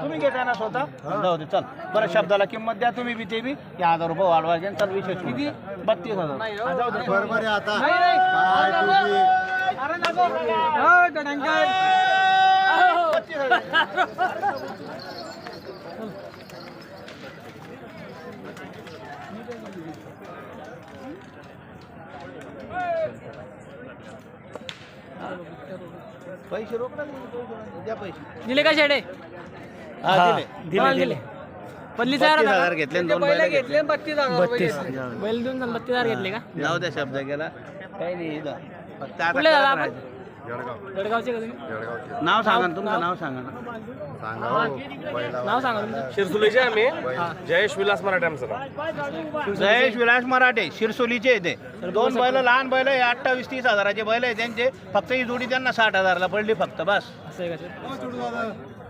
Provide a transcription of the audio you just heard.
तुम्ही घेताय ना स्वतः? जाऊ दे चल. बरं शब्दाला किंमत द्या तुम्ही बी ते बी. या हजार रुपये वाढवायचे आणि चल विशेष किती? बत्तीस हजार. हा, जाऊ दे. बरोबर आहे आता. काय तुम्ही बत्तीस हजार. पैसे रोकडा द्या पैसे. दिले का शेडे. हा दिले. कोणाला दिले. पल्ली बत्तीस हजार घेतले आणि दोन बैल घेतले. बत्तीस बैल देऊन झालं, बत्तीस हजार घेतले का? जाऊ द्या शब्द गेला. काही नाही इथं. फक्त आता कुठले दादा करत आपण? राहायचं. गडगावचे का तुम्ही? जळगावचे नाव सांगा ना तुमचं नाव सांगा ना. सांगा हो, बैला नाव सांगा तुमचं. शिरसुलीचे आम्ही जयेश विलास मराठे आमचं नाव. जयेश विलास मराठे शिरसोलीचे येते दोन बैल लहान बैल आहे अठ्ठावीस तीस हजाराचे बैल आहे त्यांचे. फक्त ही जोडी त्यांना साठ हजारला पडली फक्त बस. असं आहे का ते?